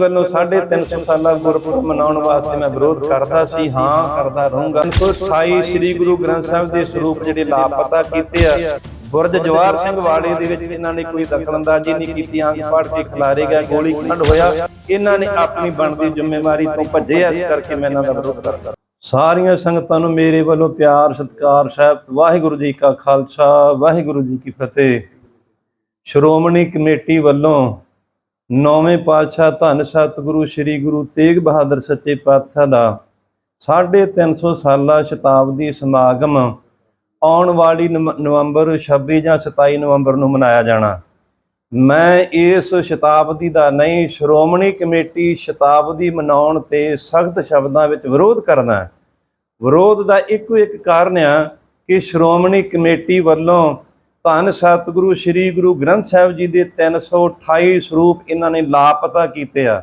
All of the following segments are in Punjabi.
ਵੱਲੋਂ 350 ਸਾਲਾ ਗੁਰਪੁਰਬ ਮਨਾਉਣ ਵਾਸਤੇ ਮੈਂ ਵਿਰੋਧ ਕਰਦਾ ਸੀ, ਹਾਂ ਕਰਦਾ ਰਹੂੰਗਾ। 328 ਸ੍ਰੀ ਗੁਰੂ ਗ੍ਰੰਥ ਸਾਹਿਬ ਦੇ ਸਰੂਪ ਜਿਹੜੇ ਲਾਪਤਾ ਕੀਤੇ ਆ, ਬੁਰਜ ਜਵਾਰ ਸਿੰਘ ਵਾਲੇ ਦੇ ਵਿੱਚ ਇਹਨਾਂ ਨੇ ਕੋਈ ਦਖਲਅੰਦਾਜ਼ੀ ਨਹੀਂ ਕੀਤੀ, ਅੰਗ ਪਾੜ ਕੇ ਖਿਲਾਰੇ ਗਏ, ਗੋਲੀ ਖੰਡ ਹੋਇਆ। ਇਹਨਾਂ ਨੇ ਆਪਣੀ ਬਣਦੀ ਜ਼ਿੰਮੇਵਾਰੀ ਤੋਂ ਭੱਜੇ, ਇਸ ਕਰਕੇ ਮੈਂ ਇਹਨਾਂ ਦਾ ਵਿਰੋਧ ਕਰਦਾ। ਸਾਰੀਆਂ ਸੰਗਤਾਂ ਨੂੰ ਮੇਰੇ ਵੱਲੋਂ ਪਿਆਰ, ਸਤਿਕਾਰ, ਸਾਹਿਬ, ਵਾਹਿਗੁਰੂ ਜੀ ਕਾ ਖਾਲਸਾ, ਵਾਹਿਗੁਰੂ ਜੀ ਕੀ ਫਤਿਹ। ਸ਼੍ਰੋਮਣੀ ਕਮੇਟੀ ਵੱਲੋਂ ਨੌਵੇਂ ਪਾਤਸ਼ਾਹ ਧੰਨ ਸਤਿਗੁਰੂ ਸ੍ਰੀ ਗੁਰੂ ਤੇਗ ਬਹਾਦਰ ਸੱਚੇ ਪਾਤਸ਼ਾਹ ਦਾ 350 ਸਾਲਾ ਸ਼ਤਾਬਦੀ ਸਮਾਗਮ ਆਉਣ ਵਾਲੀ ਨਵ- ਨਵੰਬਰ 26 ਜਾਂ 27 ਨਵੰਬਰ ਨੂੰ ਮਨਾਇਆ ਜਾਣਾ। ਮੈਂ ਇਸ ਸ਼ਤਾਬਦੀ ਦਾ ਨਹੀਂ, ਸ਼੍ਰੋਮਣੀ ਕਮੇਟੀ ਸ਼ਤਾਬਦੀ ਮਨਾਉਣ ਤੇ ਸਖਤ ਸ਼ਬਦਾਂ ਵਿੱਚ ਵਿਰੋਧ ਕਰਦਾ ਵਿਰੋਧ ਦਾ ਇੱਕੋ ਇੱਕ ਕਾਰਨ ਆ ਕਿ ਸ਼੍ਰੋਮਣੀ ਕਮੇਟੀ ਵੱਲੋਂ ਧੰਨ ਸਤਿਗੁਰੂ, ਸ੍ਰੀ ਗੁਰੂ ਗ੍ਰੰਥ ਸਾਹਿਬ ਜੀ ਦੇ 328 ਸਰੂਪ ਇਹਨਾਂ ਨੇ ਲਾਪਤਾ ਕੀਤੇ ਆ।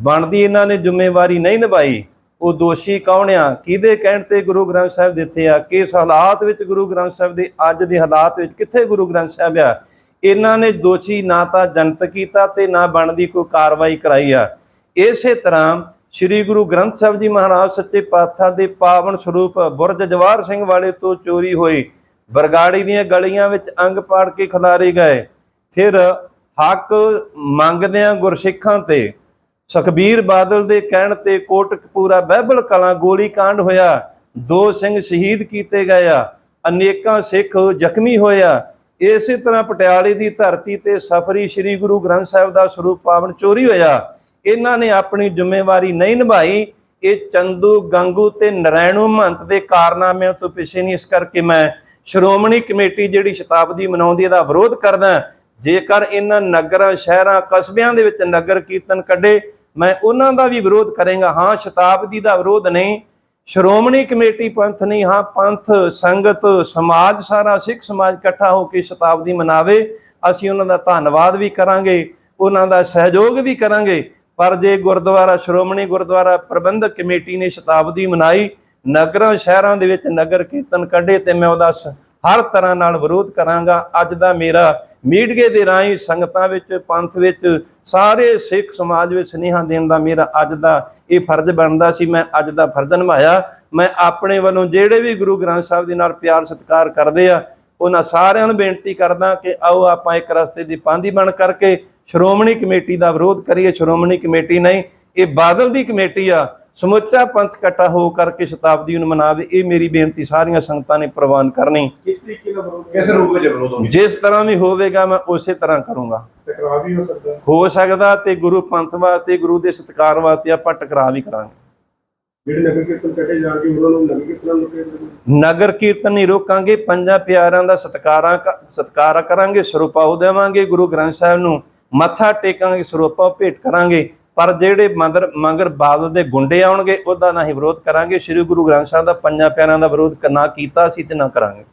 ਬਣਦੀ ਇਹਨਾਂ ਨੇ ਜ਼ਿੰਮੇਵਾਰੀ ਨਹੀਂ ਨਿਭਾਈ। ਉਹ ਦੋਸ਼ੀ ਕੌਣ ਆ? ਕਿਹਦੇ ਕਹਿਣ ਤੇ ਗੁਰੂ ਗ੍ਰੰਥ ਸਾਹਿਬ ਦਿੱਤੇ ਆ? ਕਿਸ ਹਾਲਾਤ ਵਿੱਚ ਗੁਰੂ ਗ੍ਰੰਥ ਸਾਹਿਬ ਦੇ ਅੱਜ ਦੇ ਹਾਲਾਤ ਵਿੱਚ ਕਿੱਥੇ ਗੁਰੂ ਗ੍ਰੰਥ ਸਾਹਿਬ ਆ? ਇਹਨਾਂ ਨੇ ਦੋਸ਼ੀ ਨਾ ਤਾਂ ਜਨਤ ਕੀਤਾ ਤੇ ਨਾ ਬਣਦੀ ਕੋਈ ਕਾਰਵਾਈ ਕਰਾਈ ਆ। ਇਸੇ ਤਰ੍ਹਾਂ ਸ੍ਰੀ ਗੁਰੂ ਗ੍ਰੰਥ ਸਾਹਿਬ ਜੀ ਮਹਾਰਾਜ ਸੱਚੇ ਪਾਤਸ਼ਾਹ ਦੇ ਪਾਵਨ ਸਰੂਪ ਬੁਰਜ ਜਵਾਰ ਸਿੰਘ ਵਾਲੇ ਤੋਂ ਚੋਰੀ ਹੋਈ। ਬਰਗਾੜੀ ਦੀਆਂ ਗਲੀਆਂ ਵਿੱਚ ਅੰਗ ਪਾੜ ਕੇ ਖਿਲਾਰੇ ਗਏ। ਫਿਰ ਹੱਕ ਮੰਗਦਿਆਂ ਗੁਰਸਿੱਖਾਂ ਤੇ ਸੁਖਬੀਰ ਬਾਦਲ ਦੇ ਕਹਿਣ ਤੇ ਕੋਟਕਪੂਰਾ ਬਹਿਬਲ ਕਲਾਂ ਗੋਲੀ ਕਾਂਡ ਹੋਇਆ। ਦੋ ਸਿੰਘ ਸ਼ਹੀਦ ਕੀਤੇ ਗਏ ਆ। ਅਨੇਕਾਂ ਸਿੱਖ ਜ਼ਖਮੀ ਹੋਇਆ ਇਸੇ ਤਰ੍ਹਾਂ ਪਟਿਆਲੇ ਦੀ ਧਰਤੀ ਤੇ ਸਫਰੀ ਸ੍ਰੀ ਗੁਰੂ ਗ੍ਰੰਥ ਸਾਹਿਬ ਦਾ ਸਰੂਪ ਪਾਵਨ ਚੋਰੀ ਹੋਇਆ। ਇਹਨਾਂ ਨੇ ਆਪਣੀ ਜ਼ਿੰਮੇਵਾਰੀ ਨਹੀਂ ਨਿਭਾਈ। ਇਹ ਚੰਦੂ, ਗੰਗੂ ਤੇ ਨਰੈਣੂ ਮਹੰਤ ਦੇ ਕਾਰਨਾਮਿਆਂ ਤੋਂ ਪਿੱਛੇ ਨਹੀਂ। ਇਸ ਕਰਕੇ ਮੈਂ ਸ਼੍ਰੋਮਣੀ ਕਮੇਟੀ ਜਿਹੜੀ ਸ਼ਤਾਬਦੀ ਮਨਾਉਂਦੀ ਇਹਦਾ ਵਿਰੋਧ ਕਰਦਾ ਜੇਕਰ ਇਹਨਾਂ ਨਗਰਾਂ, ਸ਼ਹਿਰਾਂ, ਕਸਬਿਆਂ ਦੇ ਵਿੱਚ ਨਗਰ ਕੀਰਤਨ ਕੱਢੇ, ਮੈਂ ਉਹਨਾਂ ਦਾ ਵੀ ਵਿਰੋਧ ਕਰਾਂਗਾ। ਹਾਂ, ਸ਼ਤਾਬਦੀ ਦਾ ਵਿਰੋਧ ਨਹੀਂ। ਸ਼੍ਰੋਮਣੀ ਕਮੇਟੀ ਪੰਥ ਨਹੀਂ, ਹਾਂ, ਪੰਥ, ਸੰਗਤ, ਸਮਾਜ, ਸਾਰਾ ਸਿੱਖ ਸਮਾਜ ਇਕੱਠਾ ਹੋ ਕੇ ਸ਼ਤਾਬਦੀ ਮਨਾਵੇ। ਅਸੀਂ ਉਹਨਾਂ ਦਾ ਧੰਨਵਾਦ ਵੀ ਕਰਾਂਗੇ, ਉਹਨਾਂ ਦਾ ਸਹਿਯੋਗ ਵੀ ਕਰਾਂਗੇ। ਪਰ ਜੇ ਗੁਰਦੁਆਰਾ, ਸ਼੍ਰੋਮਣੀ ਗੁਰਦੁਆਰਾ ਪ੍ਰਬੰਧਕ ਕਮੇਟੀ ਨੇ ਸ਼ਤਾਬਦੀ ਮਨਾਈ ਨਗਰਾਂ, ਸ਼ਹਿਰਾਂ ਦੇ ਵਿੱਚ ਨਗਰ ਕੀਰਤਨ ਕੱਢੇ ਤੇ ਮੈਂ ਉਹਦਾ ਹਰ ਤਰ੍ਹਾਂ ਨਾਲ ਵਿਰੋਧ ਕਰਾਂਗਾ। ਅੱਜ ਦਾ ਮੇਰਾ ਮੀਡੀਏ ਦੇ ਰਾਹੀਂ ਸੰਗਤਾਂ ਵਿੱਚ, ਪੰਥ ਵਿੱਚ, ਸਾਰੇ ਸਿੱਖ ਸਮਾਜ ਵਿੱਚ ਸੁਨੇਹਾ ਦੇਣ ਦਾ ਮੇਰਾ ਅੱਜ ਦਾ ਇਹ ਫਰਜ਼ ਬਣਦਾ ਸੀ। ਮੈਂ ਅੱਜ ਦਾ ਫਰਜ਼ ਨਿਭਾਇਆ। ਮੈਂ ਆਪਣੇ ਵੱਲੋਂ ਜਿਹੜੇ ਵੀ ਗੁਰੂ ਗ੍ਰੰਥ ਸਾਹਿਬ ਦੇ ਨਾਲ ਪਿਆਰ ਸਤਿਕਾਰ ਕਰਦੇ ਆ, ਉਹਨਾਂ ਸਾਰਿਆਂ ਨੂੰ ਬੇਨਤੀ ਕਰਦਾ ਕਿ ਆਓ ਆਪਾਂ ਇੱਕ ਰਸਤੇ ਦੀ ਪਾਂਦੀ ਬਣ ਕਰਕੇ ਸ਼੍ਰੋਮਣੀ ਕਮੇਟੀ ਦਾ ਵਿਰੋਧ ਕਰੀਏ। ਸ਼੍ਰੋਮਣੀ ਕਮੇਟੀ ਨਹੀਂ, ਇਹ ਬਾਦਲ ਦੀ ਕਮੇਟੀ ਆ। ਸਮੁੱਚਾ ਪੰਥ ਇਕੱਠਾ ਹੋ ਕਰਕੇ ਸ਼ਤਾਬਦੀ ਨੂੰ ਮਨਾਵੇ ਇਹ ਮੇਰੀ ਬੇਨਤੀ ਸਾਰੀਆਂ ਸੰਗਤਾਂ ਨੇ ਪ੍ਰਵਾਨ ਕਰਨੀ। ਕਿਸ ਤਰੀਕੇ ਨਾਲ ਵਿਰੋਧ ਕਿਸ ਰੂਪ ਵਿੱਚ ਵਿਰੋਧ ਹੋਣੀ ਜਿਸ ਤਰ੍ਹਾਂ ਵੀ ਹੋਵੇਗਾ ਮੈਂ ਉਸੇ ਤਰ੍ਹਾਂ ਕਰੂੰਗਾ। ਟਕਰਾਅ ਵੀ ਹੋ ਸਕਦਾ ਹੈ। ਹੋ ਸਕਦਾ ਤੇ ਗੁਰੂ ਪੰਥ ਵਾਸਤੇ ਗੁਰੂ ਦੇ ਸਤਿਕਾਰ ਵਾਸਤੇ ਆਪਾਂ ਟਕਰਾਅ ਵੀ ਕਰਾਂਗੇ। ਜਿਹੜੇ ਨਗਰ ਕੀਰਤਨ ਕੱਢੇ ਜਾਣਗੇ ਉਹਨਾਂ ਨੂੰ ਨਗਰ ਕੀਰਤਨ ਨੂੰ ਕਹਿੰਦੇ ਨਗਰ ਕੀਰਤਨ ਨਹੀਂ ਰੋਕਾਂਗੇ ਪੰਜਾਂ ਪਿਆਰਿਆਂ ਦਾ ਸਤਿਕਾਰਾਂ ਸਤਿਕਾਰ ਕਰਾਂਗੇ ਸਰੂਪਾ ਦੇਵਾਂਗੇ ਗੁਰੂ ਗ੍ਰੰਥ ਸਾਹਿਬ ਨੂੰ ਮੱਥਾ ਟੇਕਾਂਗੇ ਸਰੂਪਾ ਭੇਟ ਕਰਾਂਗੇ। ਪਰ ਜਿਹੜੇ ਮੰਦਰ ਮੰਗਰ ਬਾਦਲ ਦੇ ਗੁੰਡੇ ਆਉਣਗੇ, ਉਹਦਾ ਨਾ ਹੀ ਵਿਰੋਧ ਕਰਾਂਗੇ। ਸ੍ਰੀ ਗੁਰੂ ਗ੍ਰੰਥ ਸਾਹਿਬ ਦਾ ਪੰਜਾਂ ਪਿਆਰਿਆਂ ਦਾ ਵਿਰੋਧ ਨਾ ਕੀਤਾ ਸੀ ਤੇ ਨਾ ਕਰਾਂਗੇ।